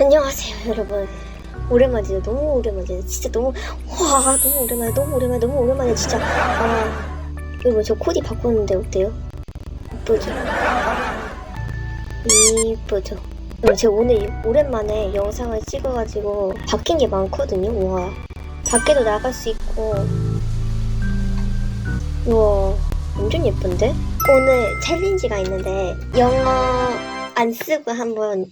안녕하세요 여러분 오랜만이에요 너무 오랜만이에요 진짜 너무 와 너무 오랜만에 너무 오랜만에 너무 오랜만에 진짜 아 여러분 저 코디 바꿨는데 어때요? 이쁘죠? 이쁘죠? 여러분 제가 오늘 오랜만에 영상을 찍어가지고 바뀐 게 많거든요 와 밖에도 나갈 수 있고 우와 완전 예쁜데? 오늘 챌린지가 있는데 영어 안 쓰고 한번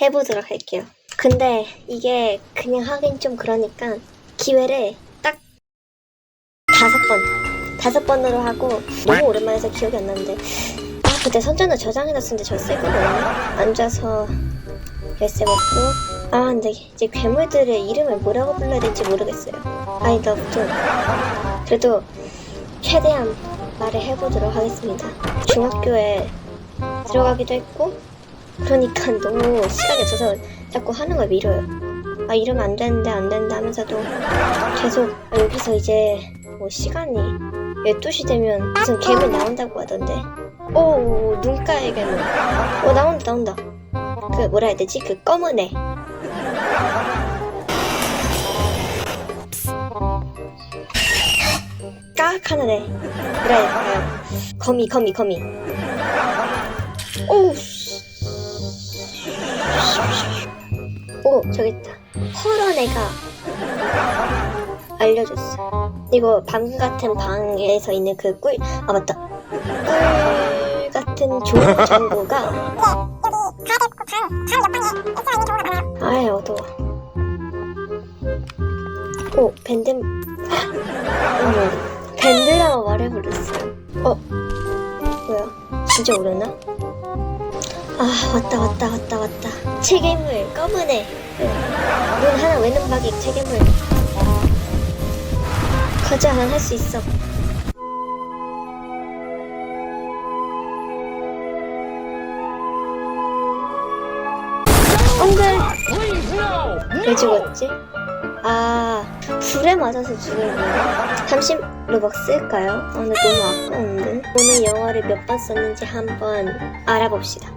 해보도록 할게요. 근데 이게 그냥 하긴 좀 그러니까 기회를 딱 다섯 번, 다섯 번으로 하고 너무 오랜만에 해서 기억이 안 나는데 아 그때 선전을 저장해놨었는데 저 쓰거든요. 앉아서 열쇠 먹고 아 근데 이제 괴물들의 이름을 뭐라고 불러야 될지 모르겠어요. 아무튼 그래도 최대한 말을 해보도록 하겠습니다. 중학교에 들어가기도 했고 그러니까 너무 시간이 없어서 자꾸 하는 걸 미뤄요. 아 이러면 안 되는데 안 된다 하면서도 계속 아, 여기서 이제 뭐 시간이 12시 되면 무슨 괴물 나온다고 하던데. 오 눈가에 괴물 어 나온다 나온다. 그 뭐라 해야 되지? 그 검은 애. 까악하는 애. 뭐라 해야 될까요? 거미 거미 거미. 오우 오 저기 있다. 애가 알려줬어. 이거 방 같은 방에서 있는 그 꿀 아 맞다. 꿀 같은 좋은 정보가 아이 어두워. 오 밴드 어머 밴드라고 말해버렸어. 어 뭐야? 진짜 오렸나? 아 왔다 왔다 왔다 왔다. 체계물 검은 애 눈 하나 외는 박이 체계물 가자 난 할 수 있어. 안돼 왜 죽었지? 아 불에 맞아서 죽은 거야? 30 루벅 쓸까요? 아 근데 너무 아까운데. 오늘 영어를 몇 번 썼는지 한번 알아봅시다